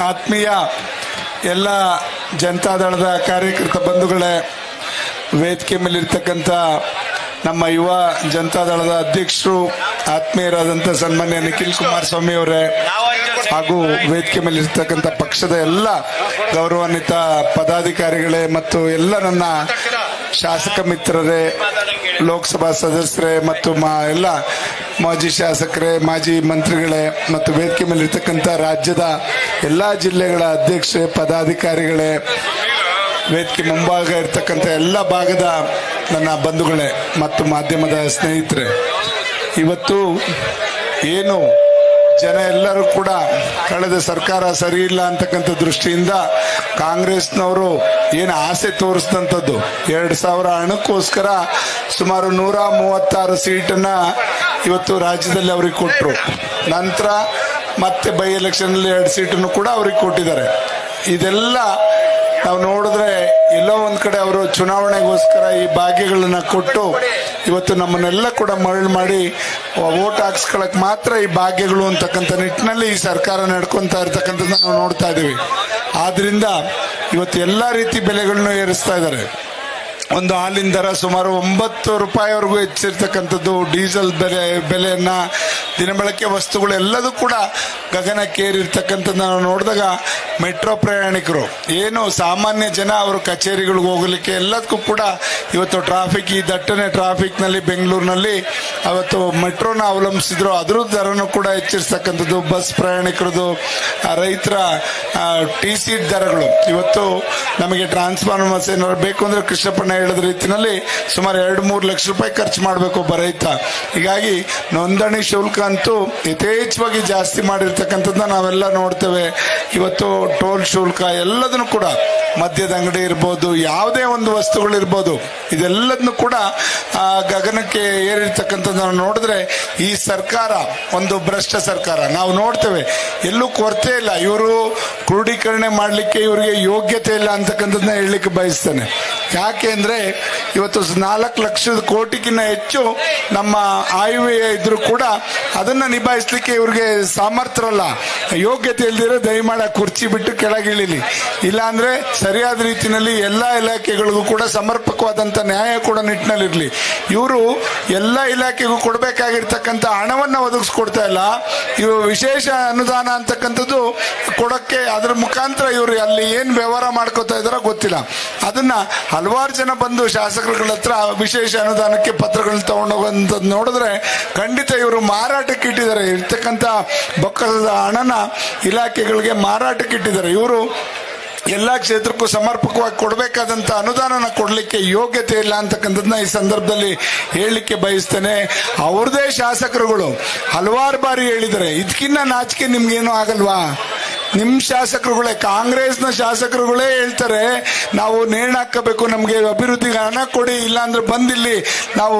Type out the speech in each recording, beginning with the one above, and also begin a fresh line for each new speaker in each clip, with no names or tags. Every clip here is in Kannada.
ಆತ್ಮೀಯ ಎಲ್ಲ ಜನತಾದಳದ ಕಾರ್ಯಕರ್ತ ಬಂಧುಗಳೇ, ವೇದಿಕೆ ಮೇಲಿರ್ತಕ್ಕಂಥ ನಮ್ಮ ಯುವ ಜನತಾದಳದ ಅಧ್ಯಕ್ಷರು, ಆತ್ಮೀಯರಾದಂಥ ಸನ್ಮಾನ್ಯ ನಿಖಿಲ್ ಕುಮಾರಸ್ವಾಮಿ ಅವರೇ ಹಾಗೂ ವೇದಿಕೆ ಮೇಲಿರ್ತಕ್ಕಂಥ ಪಕ್ಷದ ಎಲ್ಲ ಗೌರವಾನ್ವಿತ ಪದಾಧಿಕಾರಿಗಳೇ ಮತ್ತು ಎಲ್ಲ ನನ್ನ ಶಾಸಕ ಮಿತ್ರರೇ, ಲೋಕಸಭಾ ಸದಸ್ಯರೇ ಮತ್ತು ಮಾ ಎಲ್ಲ ಮಾಜಿ ಶಾಸಕರೇ, ಮಾಜಿ ಮಂತ್ರಿಗಳೇ ಮತ್ತು ವೇದಿಕೆ ಮೇಲಿರ್ತಕ್ಕಂಥ ರಾಜ್ಯದ ಎಲ್ಲ ಜಿಲ್ಲೆಗಳ ಅಧ್ಯಕ್ಷರೇ, ಪದಾಧಿಕಾರಿಗಳೇ, ವೇದಿಕೆ ಮುಂಭಾಗ ಇರ್ತಕ್ಕಂಥ ಎಲ್ಲ ಭಾಗದ ನನ್ನ ಬಂಧುಗಳೇ ಮತ್ತು ಮಾಧ್ಯಮದ ಸ್ನೇಹಿತರೆ, ಇವತ್ತು ಏನು ಜನ ಎಲ್ಲರೂ ಕೂಡ ಕಳೆದ ಸರ್ಕಾರ ಸರಿ ಇಲ್ಲ ಅಂತಕ್ಕಂಥ ದೃಷ್ಟಿಯಿಂದ ಕಾಂಗ್ರೆಸ್ನವರು ಏನು ಆಸೆ ತೋರಿಸಿದಂಥದ್ದು. ಎರಡು ಸಾವಿರ ಹಣಕ್ಕೋಸ್ಕರ ಸುಮಾರು ನೂರ ಮೂವತ್ತಾರು ಸೀಟನ್ನು ಇವತ್ತು ರಾಜ್ಯದಲ್ಲಿ ಅವ್ರಿಗೆ ಕೊಟ್ಟರು ನಂತರ ಮತ್ತೆ ಬೈ ಎಲೆಕ್ಷನಲ್ಲಿ ಎರಡು ಸೀಟನ್ನು ಕೂಡ ಅವ್ರಿಗೆ ಕೊಟ್ಟಿದ್ದಾರೆ. ಇದೆಲ್ಲ ನಾವು ನೋಡಿದ್ರೆ ಎಲ್ಲೋ ಒಂದ್ ಕಡೆ ಅವರು ಚುನಾವಣೆಗೋಸ್ಕರ ಈ ಭಾಗ್ಯಗಳನ್ನ ಕೊಟ್ಟು ಇವತ್ತು ನಮ್ಮನ್ನೆಲ್ಲ ಕೂಡ ಮರಳು ಮಾಡಿ ಓಟ್ ಹಾಕ್ಸ್ಕೊಳಕ್ ಮಾತ್ರ ಈ ಭಾಗ್ಯಗಳು ಅಂತಕ್ಕಂಥ ನಿಟ್ಟಿನಲ್ಲಿ ಈ ಸರ್ಕಾರ ನಡ್ಕೊಂತಾ ಇರ್ತಕ್ಕಂಥದ್ದು ನಾವು ನೋಡ್ತಾ ಇದೀವಿ. ಆದ್ರಿಂದ ಇವತ್ತು ಎಲ್ಲಾ ರೀತಿ ಬೆಲೆಗಳನ್ನು ಏರಿಸ್ತಾ ಇದ್ದಾರೆ. ಒಂದು ಹಾಲಿನ ದರ ಸುಮಾರು ಒಂಬತ್ತು ರೂಪಾಯಿವರೆಗೂ ಹೆಚ್ಚಿರ್ತಕ್ಕಂಥದ್ದು. ಡೀಸೆಲ್ ಬೆಲೆ, ಬೆಲೆಯನ್ನು ದಿನಬಳಕೆ ವಸ್ತುಗಳು ಎಲ್ಲದೂ ಕೂಡ ಗಗನಕ್ಕೇರಿರ್ತಕ್ಕಂಥದ್ದು ನಾವು ನೋಡಿದಾಗ ಮೆಟ್ರೋ ಪ್ರಯಾಣಿಕರು, ಏನು ಸಾಮಾನ್ಯ ಜನ ಅವರು ಕಚೇರಿಗಳಿಗೆ ಹೋಗಲಿಕ್ಕೆ ಎಲ್ಲದಕ್ಕೂ ಕೂಡ ಇವತ್ತು ಟ್ರಾಫಿಕ್ ಈ ದಟ್ಟಣೆ ಟ್ರಾಫಿಕ್ನಲ್ಲಿ ಬೆಂಗಳೂರಿನಲ್ಲಿ ಅವತ್ತು ಮೆಟ್ರೋನ ಅವಲಂಬಿಸಿದ್ರು. ಅದರ ದರನೂ ಕೂಡ ಹೆಚ್ಚಿರ್ತಕ್ಕಂಥದ್ದು. ಬಸ್ ಪ್ರಯಾಣಿಕರದು ರೈತರ ಟಿ ಸಿ ದರಗಳು. ಇವತ್ತು ನಮಗೆ ಟ್ರಾನ್ಸ್ಫಾರ್ಮರ್ಸ್ ಏನಾದ್ರು ಬೇಕು ಅಂದರೆ ಕೃಷ್ಣಪ್ಪಣ್ಣ ಹೇಳಿದ ರೀತಿಯಲ್ಲಿ ಸುಮಾರು ಎರಡು ಮೂರು ಲಕ್ಷ ರೂಪಾಯಿ ಖರ್ಚು ಮಾಡಬೇಕು ಒಬ್ಬ ರೈತ. ಹೀಗಾಗಿ ನೋಂದಣಿ ಶುಲ್ಕ ಅಂತೂ ಯಥೇಚ್ಛವಾಗಿ ಜಾಸ್ತಿ ಮಾಡಿರ್ತಕ್ಕಂಥದ್ದನ್ನ ನಾವೆಲ್ಲ ನೋಡ್ತೇವೆ. ಇವತ್ತು ಟೋಲ್ ಶುಲ್ಕ ಎಲ್ಲದನ್ನು ಕೂಡ ಮದ್ಯದ ಅಂಗಡಿ ಇರ್ಬೋದು, ಯಾವುದೇ ಒಂದು ವಸ್ತುಗಳಿರ್ಬೋದು ಇದೆಲ್ಲದನ್ನು ಕೂಡ ಗಗನಕ್ಕೆ ಏರಿರ್ತಕ್ಕಂಥದ್ದು ನಾವು ನೋಡಿದ್ರೆ ಈ ಸರ್ಕಾರ, ಒಂದು ಭ್ರಷ್ಟ ಸರ್ಕಾರ, ನಾವು ನೋಡ್ತೇವೆ. ಎಲ್ಲೂ ಕೊರತೆ ಇಲ್ಲ. ಇವರು ಕ್ರೋಢೀಕರಣೆ ಮಾಡಲಿಕ್ಕೆ ಇವರಿಗೆ ಯೋಗ್ಯತೆ ಇಲ್ಲ ಅಂತಕ್ಕಂಥದ್ದನ್ನ ಹೇಳಲಿಕ್ಕೆ ಬಯಸ್ತೇನೆ. ಯಾಕೆ ಅಂದ್ರೆ ಇವತ್ತು ನಾಲ್ಕು ಲಕ್ಷದ ಕೋಟಿಗಿನ್ನ ಹೆಚ್ಚು ನಮ್ಮ ಆಯವ್ಯಯ ಇದ್ರು ಕೂಡ ಅದನ್ನ ನಿಭಾಯಿಸ್ಲಿಕ್ಕೆ ಇವ್ರಿಗೆ ಸಾಮರ್ಥ್ಯರಲ್ಲ. ಯೋಗ್ಯತೆ ಇಲ್ದಿರೋ ದಯಮಾಡಿ ಕುರ್ಚಿ ಬಿಟ್ಟು ಕೆಳಗಿಳಿಲಿ ಇಲ್ಲ ಅಂದ್ರೆ ಸರಿಯಾದ ರೀತಿಯಲ್ಲಿ ಎಲ್ಲಾ ಇಲಾಖೆಗಳಿಗೂ ಕೂಡ ಸಮರ್ಪಕವಾದಂತ ನ್ಯಾಯ ಕೂಡ ನಿಟ್ಟಿನಲ್ಲಿರ್ಲಿ. ಇವರು ಎಲ್ಲ ಇಲಾಖೆಗೂ ಕೊಡಬೇಕಾಗಿರ್ತಕ್ಕಂಥ ಹಣವನ್ನ ಒದಗಿಸ್ಕೊಡ್ತಾ ಇಲ್ಲ. ಇವು ವಿಶೇಷ ಅನುದಾನ ಅಂತಕ್ಕಂಥದ್ದು ಕೊಡಕ್ಕೆ ಅದ್ರ ಮುಖಾಂತರ ಇವರು ಅಲ್ಲಿ ಏನ್ ವ್ಯವಹಾರ ಮಾಡ್ಕೋತಾ ಇದ್ದಾರೋ ಗೊತ್ತಿಲ್ಲ. ಅದನ್ನ ಹಲವಾರು ಜನ ಬಂದು ಶಾಸಕರುಗಳ ಹತ್ರ ವಿಶೇಷ ಅನುದಾನಕ್ಕೆ ಪತ್ರಗಳನ್ನ ತಗೊಂಡೋಗುವಂಥದ್ದು ನೋಡಿದ್ರೆ ಖಂಡಿತ ಇವರು ಮಾರಾಟಕ್ಕೆ ಇಟ್ಟಿದ್ದಾರೆ. ಇರ್ತಕ್ಕಂಥ ಬೊಕ್ಕಸದ ಹಣನ ಇಲಾಖೆಗಳಿಗೆ ಮಾರಾಟಕ್ಕೆ ಇಟ್ಟಿದ್ದಾರೆ. ಇವರು ಎಲ್ಲಾ ಕ್ಷೇತ್ರಕ್ಕೂ ಸಮರ್ಪಕವಾಗಿ ಕೊಡಬೇಕಾದಂತ ಅನುದಾನನ ಕೊಡಲಿಕ್ಕೆ ಯೋಗ್ಯತೆ ಇಲ್ಲ ಅಂತಕ್ಕಂಥದ್ದನ್ನ ಈ ಸಂದರ್ಭದಲ್ಲಿ ಹೇಳಲಿಕ್ಕೆ ಬಯಸ್ತೇನೆ. ಅವ್ರದೇ ಶಾಸಕರುಗಳು ಹಲವಾರು ಬಾರಿ ಹೇಳಿದರೆ ಇದಕ್ಕಿನ್ನ ನಾಚಿಕೆ ನಿಮ್ಗೇನು ಆಗಲ್ವಾ? ನಿಮ್ ಶಾಸಕರುಗಳೇ, ಕಾಂಗ್ರೆಸ್ನ ಶಾಸಕರುಗಳೇ ಹೇಳ್ತಾರೆ, ನಾವು ನೇಣು ಹಾಕಬೇಕು ನಮಗೆ ಅಭಿವೃದ್ಧಿಗೆ ಹಣ ಕೊಡಿ, ಇಲ್ಲಾಂದ್ರೆ ಬಂದಿಲ್ಲಿ ನಾವು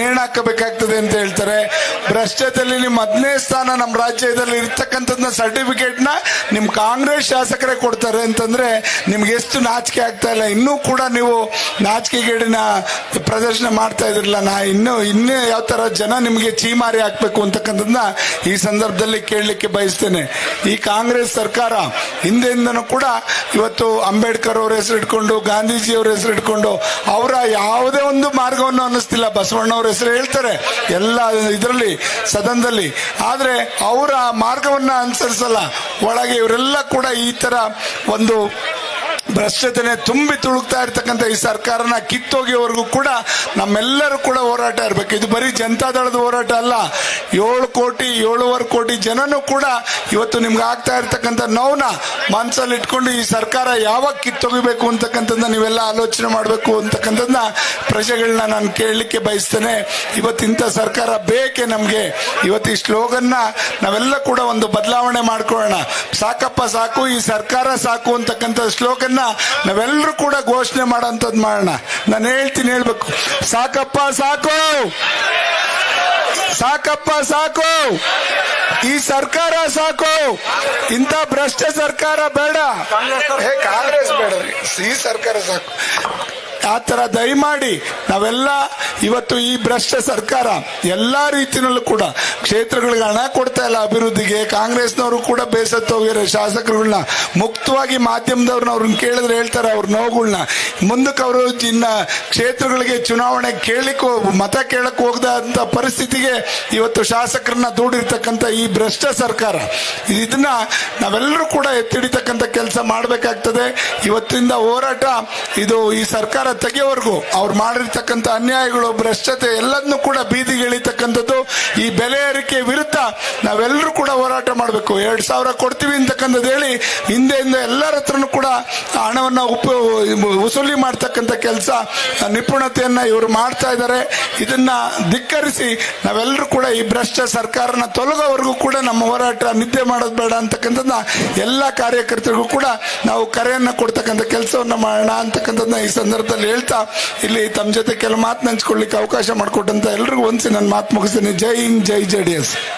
ನೇಣ ಹಾಕಬೇಕಾಗ್ತದೆ ಅಂತ ಹೇಳ್ತಾರೆ. ಭ್ರಷ್ಟದಲ್ಲಿ ನಿಮ್ಮ ಹದಿನೇ ಸ್ಥಾನ ನಮ್ಮ ರಾಜ್ಯದಲ್ಲಿ ಇರ್ತಕ್ಕಂಥದ್ದನ್ನ ಸರ್ಟಿಫಿಕೇಟ್ನ ನಿಮ್ಮ ನಿಮ್ ಕಾಂಗ್ರೆಸ್ ಶಾಸಕರೇ ಕೊಡ್ತಾರೆ ಅಂತಂದ್ರೆ ನಿಮ್ಗೆ ಎಷ್ಟು ನಾಚಿಕೆ ಆಗ್ತಾ ಇಲ್ಲ. ಇನ್ನೂ ಕೂಡ ನೀವು ನಾಚಿಕೆಗೇಡಿನ ಪ್ರದರ್ಶನ ಮಾಡ್ತಾ ಇದ್ರಲ್ಲ, ನಾ ಇನ್ನೂ ಇನ್ನೂ ಯಾವ ಥರ ಜನ ನಿಮಗೆ ಚೀಮಾರಿ ಹಾಕ್ಬೇಕು ಅಂತಕ್ಕಂಥದ್ದನ್ನ ಈ ಸಂದರ್ಭದಲ್ಲಿ ಕೇಳಲಿಕ್ಕೆ ಬಯಸ್ತೇನೆ. ಈ ಕಾಂಗ್ರೆಸ್ ಹಿಂದೆಯಿಂದನೂ ಕೂಡ ಇವತ್ತು ಅಂಬೇಡ್ಕರ್ ಅವ್ರ ಹೆಸರು ಇಟ್ಕೊಂಡು, ಗಾಂಧೀಜಿ ಅವ್ರ ಹೆಸರು ಇಟ್ಕೊಂಡು, ಅವರ ಯಾವುದೇ ಒಂದು ಮಾರ್ಗವನ್ನು ಅನ್ನಿಸ್ತಿಲ್ಲ. ಬಸವಣ್ಣವ್ರ ಹೆಸರು ಹೇಳ್ತಾರೆ ಎಲ್ಲ ಇದರಲ್ಲಿ, ಸದನದಲ್ಲಿ. ಆದರೆ ಅವರ ಮಾರ್ಗವನ್ನು ಅನುಸರಿಸಲ್ಲ. ಒಳಗೆ ಇವರೆಲ್ಲ ಕೂಡ ಈ ಥರ ಒಂದು ಭ್ರಷ್ಟತೆನೆ ತುಂಬಿ ತುಳುಕ್ತಾ ಇರ್ತಕ್ಕಂಥ ಈ ಸರ್ಕಾರನ ಕಿತ್ತೋಗಿವರೆಗೂ ಕೂಡ ನಮ್ಮೆಲ್ಲರೂ ಕೂಡ ಹೋರಾಟ ಇರಬೇಕು. ಇದು ಬರೀ ಜನತಾದಳದ ಹೋರಾಟ ಅಲ್ಲ. ಏಳು ಕೋಟಿ, ಏಳುವರೆ ಕೋಟಿ ಜನನೂ ಕೂಡ ಇವತ್ತು ನಿಮ್ಗೆ ಆಗ್ತಾ ಇರ್ತಕ್ಕಂಥ ನೋವನ್ನ ಮನಸ್ಸಲ್ಲಿ ಇಟ್ಕೊಂಡು ಈ ಸರ್ಕಾರ ಯಾವಾಗ ಕಿತ್ತೊಗಿಬೇಕು ಅಂತಕ್ಕಂಥದ್ದು ನೀವೆಲ್ಲ ಆಲೋಚನೆ ಮಾಡಬೇಕು ಅಂತಕ್ಕಂಥದ್ದನ್ನ ಪ್ರಜೆಗಳನ್ನ ನಾನು ಕೇಳಲಿಕ್ಕೆ ಬಯಸ್ತೇನೆ. ಇವತ್ತಿಂಥ ಸರ್ಕಾರ ಬೇಕೇ ನಮಗೆ? ಇವತ್ತು ಈ ಸ್ಲೋಗನ್ನ ನಾವೆಲ್ಲ ಕೂಡ ಒಂದು ಬದಲಾವಣೆ ಮಾಡ್ಕೊಳ್ಳೋಣ. ಸಾಕಪ್ಪ ಸಾಕು, ಈ ಸರ್ಕಾರ ಸಾಕು ಅಂತಕ್ಕಂಥ ಸ್ಲೋಗನ್ನ ನಾವೆಲ್ಲರೂ ಕೂಡ ಘೋಷಣೆ ಮಾಡೋಂಥದ್ದು ಮಾಡೋಣ. ನಾನು ಹೇಳ್ತೀನಿ, ಹೇಳ್ಬೇಕು. ಸಾಕಪ್ಪ, ಸಾಕು. ಸಾಕಪ್ಪ, ಸಾಕು. ಈ ಸರ್ಕಾರ ಸಾಕು. ಇಂಥ ಭ್ರಷ್ಟ ಸರ್ಕಾರ ಬೇಡ. ಕಾಂಗ್ರೆಸ್ ಬೇಡ ಈ ಸರ್ಕಾರ ಸಾಕು. ಆ ಥರ ದಯಮಾಡಿ ನಾವೆಲ್ಲ ಇವತ್ತು ಈ ಭ್ರಷ್ಟ ಸರ್ಕಾರ ಎಲ್ಲ ರೀತಿಯಲ್ಲೂ ಕೂಡ ಕ್ಷೇತ್ರಗಳಿಗೆ ಹಣ ಕೊಡ್ತಾ ಇಲ್ಲ ಅಭಿವೃದ್ಧಿಗೆ, ಕಾಂಗ್ರೆಸ್ನವರು ಕೂಡ ಬೇಸತ್ತು ಹೋಗಿರೋ ಶಾಸಕರುಗಳನ್ನ ಮುಕ್ತವಾಗಿ ಮಾಧ್ಯಮದವ್ರನ್ನ ಅವ್ರನ್ನ ಕೇಳಿದ್ರೆ ಹೇಳ್ತಾರೆ ಅವ್ರ ನೋವುಗಳನ್ನ ಮುಂದಕ್ಕೆ ಅವರು ಇನ್ನ ಕ್ಷೇತ್ರಗಳಿಗೆ ಚುನಾವಣೆ ಕೇಳಲಿಕ್ಕೆ ಮತ ಕೇಳಕ್ ಹೋಗದಂತ ಪರಿಸ್ಥಿತಿಗೆ ಇವತ್ತು ಶಾಸಕರನ್ನ ದೂಡಿರ್ತಕ್ಕಂಥ ಈ ಭ್ರಷ್ಟ ಸರ್ಕಾರ, ಇದನ್ನ ನಾವೆಲ್ಲರೂ ಕೂಡ ಎತ್ತಿಡಿತಕ್ಕಂಥ ಕೆಲಸ ಮಾಡಬೇಕಾಗ್ತದೆ. ಇವತ್ತಿಂದ ಹೋರಾಟ, ಇದು ಈ ಸರ್ಕಾರ ತೆಗೆಯವರೆಗೂ ಅವ್ರು ಮಾಡಿರ್ತಕ್ಕಂಥ ಅನ್ಯಾಯಗಳು, ಭ್ರಷ್ಟತೆ ಎಲ್ಲದನ್ನು ಕೂಡ ಬೀದಿಗೆ ಇಳಿತಕ್ಕಂಥದ್ದು ಈ ಬೆಲೆ ಏರಿಕೆ ವಿರುದ್ಧ ನಾವೆಲ್ಲರೂ ಕೂಡ ಹೋರಾಟ ಮಾಡಬೇಕು. ಎರಡು ಸಾವಿರ ಕೊಡ್ತೀವಿ ಅಂತಕ್ಕಂಥದ್ದು ಹೇಳಿ ಹಿಂದೆಯಿಂದ ಎಲ್ಲರ ಹತ್ರನೂ ಕೂಡ ಹಣವನ್ನ ಉಪ ವಸೂಲಿ ಮಾಡ್ತಕ್ಕಂಥ ಕೆಲಸ ನಿಪುಣತೆಯನ್ನ ಇವರು ಮಾಡ್ತಾ ಇದ್ದಾರೆ. ಇದನ್ನ ಧಿಕ್ಕರಿಸಿ ನಾವೆಲ್ಲರೂ ಕೂಡ ಈ ಭ್ರಷ್ಟ ಸರ್ಕಾರನ ತೊಲಗೋವರೆಗೂ ಕೂಡ ನಮ್ಮ ಹೋರಾಟ ನಿದ್ದೆ ಮಾಡೋದು ಬೇಡ ಅಂತಕ್ಕಂಥದ್ದನ್ನ ಎಲ್ಲ ಕಾರ್ಯಕರ್ತರಿಗೂ ಕೂಡ ನಾವು ಕರೆಯನ್ನು ಕೊಡ್ತಕ್ಕಂಥ ಕೆಲಸವನ್ನು ಮಾಡೋಣ ಅಂತಕ್ಕಂಥದ್ದನ್ನ ಈ ಸಂದರ್ಭದಲ್ಲಿ ಹೇಳ್ತಾ, ಇಲ್ಲಿ ತಮ್ಮ ಜೊತೆ ಕೆಲವು ಮಾತು ಹಂಚ್ಕೊಳ್ಳಿಕ್ಕೆ ಅವಕಾಶ ಮಾಡಿಕೊಟ್ಟಂತ ಎಲ್ರಿಗೂ ಒಂದ್ಸಿ ನನ್ನ ಮಾತು ಮುಗಿಸ್ತೀನಿ. ಜೈ ಹಿಂದ್, ಜೈ ಜೆ ಡಿ ಎಸ್.